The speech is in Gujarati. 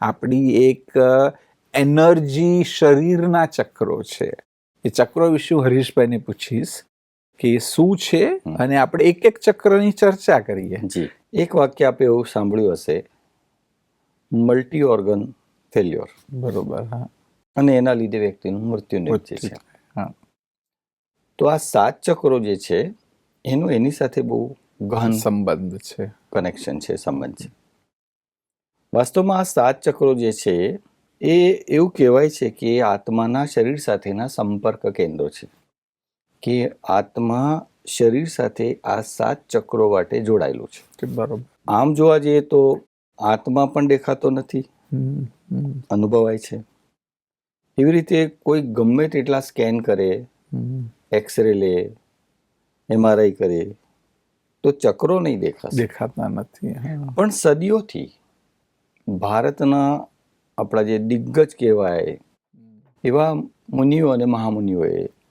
આપણી એક એનર્જી શરીરના ચક્રો છે. એ ચક્રો વિશે હું હરીશભાઈને પૂછીશ કે શું છે અને આપણે એક એક ચક્રની ચર્ચા કરીએ. જી. એક વાક્ય આપે એવું સાંભળ્યું હશે મલ્ટી ઓર્ગન ફેલ્યોર. બરોબર હા. અને એના લીધે વ્યક્તિનું મૃત્યુ નિપજે છે. હા. તો આ સાત ચક્રો જે છે એનું એની સાથે બહુ ગહન સંબંધ છે. કનેક્શન છે સંબંધ છે. વાસ્તવમાં આ સાત ચક્રો જે છે એ એવું કહેવાય છે કે આત્માના શરીર સાથેના સંપર્ક કેન્દ્રો છે. કે આત્મા શરીર સાથે આ સાત ચક્રો માટે જોડાયેલું છે. બરાબર. આમ જોવા જઈએ તો આત્મા પણ દેખાતો નથી. અનુભવાય છે. એવી રીતે કોઈ ગમે તેટલા સ્કેન કરે એક્સરે લે એમઆરઆઈ કરે તો ચક્રો નહીં દેખાશે. દેખાતા નથી પણ સદીઓથી ભારતના આપણા જે દિગ્ગજ કહેવાય એવા મુનિઓ અને મહામુનિઓએ